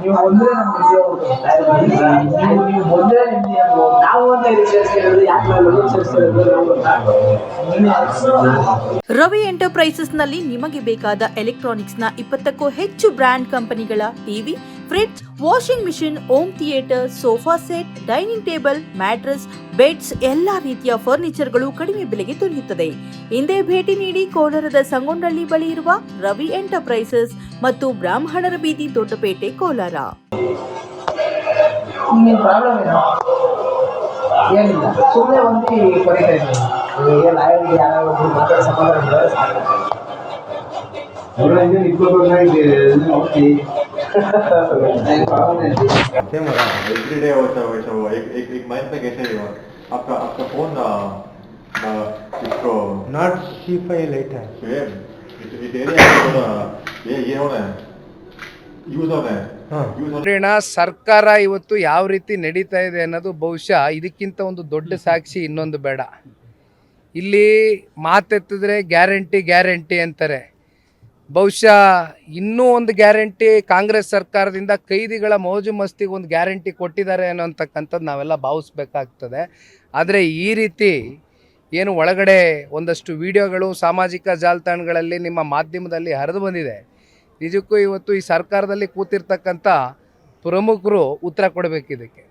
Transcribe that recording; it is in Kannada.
ನೀವು ಒಂದೇ ನಲ್ಲಿ ನಿಮ್ಗೆ ರವಿ ಬೇಕಾದ ಎಲೆಕ್ಟ್ರಾನಿಕ್ಸ್ನ ಇಪ್ಪತ್ತಕ್ಕೂ ಹೆಚ್ಚು ಬ್ರ್ಯಾಂಡ್ ಕಂಪನಿಗಳ TV fridge washing machine home theatre sofa set dining table mattress beds ಎಲ್ಲಾ ರೀತಿಯ ಫರ್ನಿಚರ್ಗಳು ಕಡಿಮೆ ಬೆಲೆಗೆ ದೊರೆಯುತ್ತದೆ. ಹಿಂದೆ ಭೇಟಿ ನೀಡಿ ಕೋಲಾರದ ಸಂಗೊಂಡಳ್ಳಿ ಬಳಿ ಇರುವ ರವಿ ಎಂಟರ್ಪ್ರೈಸಸ್ ಮತ್ತು ಬ್ರಾಹ್ಮಣರ ಬೀದಿ ದೊಡ್ಡಪೇಟೆ ಕೋಲಾರ. ಸುಮ್ಮನೆ ಒಂದು ಕೊರಿತಾ ಇದ್ದೀನಿ ಈಗ ಲಾಯರ್ಗೆ ಯಾರೋ ಒಬ್ರು ಮಾತಾಡೋ ಸಂಬಂಧ ಇದ್ರೆ ಸಾಕು. ಏನ್ problem ಇಲ್ಲ. सेम हो रहा है एवरी डे वैसा वैसा हुआ एक एक एक मंथ में कैसे ही हुआ आपका आपका फोन अ, अ, इसको not C5 later. सेम इस इस एरिया में ये ये होना है यूज होना है हाँ। यूज होना ನೋಡೋಣ ಸರ್ಕಾರ ಇವತ್ತು ಯಾವ ರೀತಿ ನಡೀತಾ ಇದೆ ಅನ್ನೋದು ಬಹುಶಃ ಇದಕ್ಕಿಂತ ಒಂದು ದೊಡ್ಡ ಸಾಕ್ಷಿ ಇನ್ನೊಂದು ಬೇಡ ಇಲ್ಲಿ ಮಾತೆತ್ತಿದ್ರೆ ಗ್ಯಾರಂಟಿ ಗ್ಯಾರಂಟಿ ಅಂತಾರೆ ಬಹುಶಃ ಇನ್ನೂ ಒಂದು ಗ್ಯಾರಂಟಿ ಕಾಂಗ್ರೆಸ್ ಸರ್ಕಾರದಿಂದ ಕೈದಿಗಳ ಮೋಜು ಮಸ್ತಿಗೆ ಒಂದು ಗ್ಯಾರಂಟಿ ಕೊಟ್ಟಿದ್ದಾರೆ ಅನ್ನೋಂತಕ್ಕಂಥದ್ದು ನಾವೆಲ್ಲ ಭಾವಿಸ್ಬೇಕಾಗ್ತದೆ. ಆದರೆ ಈ ರೀತಿ ಏನು ಒಳಗಡೆ ಒಂದಷ್ಟು ವಿಡಿಯೋಗಳು ಸಾಮಾಜಿಕ ಜಾಲತಾಣಗಳಲ್ಲಿ ನಿಮ್ಮ ಮಾಧ್ಯಮದಲ್ಲಿ ಹರಿದು ಬಂದಿದೆ. ನಿಜಕ್ಕೂ ಇವತ್ತು ಈ ಸರ್ಕಾರದಲ್ಲಿ ಕೂತಿರ್ತಕ್ಕಂಥ ಪ್ರಮುಖರು ಉತ್ತರ ಕೊಡಬೇಕು ಇದಕ್ಕೆ.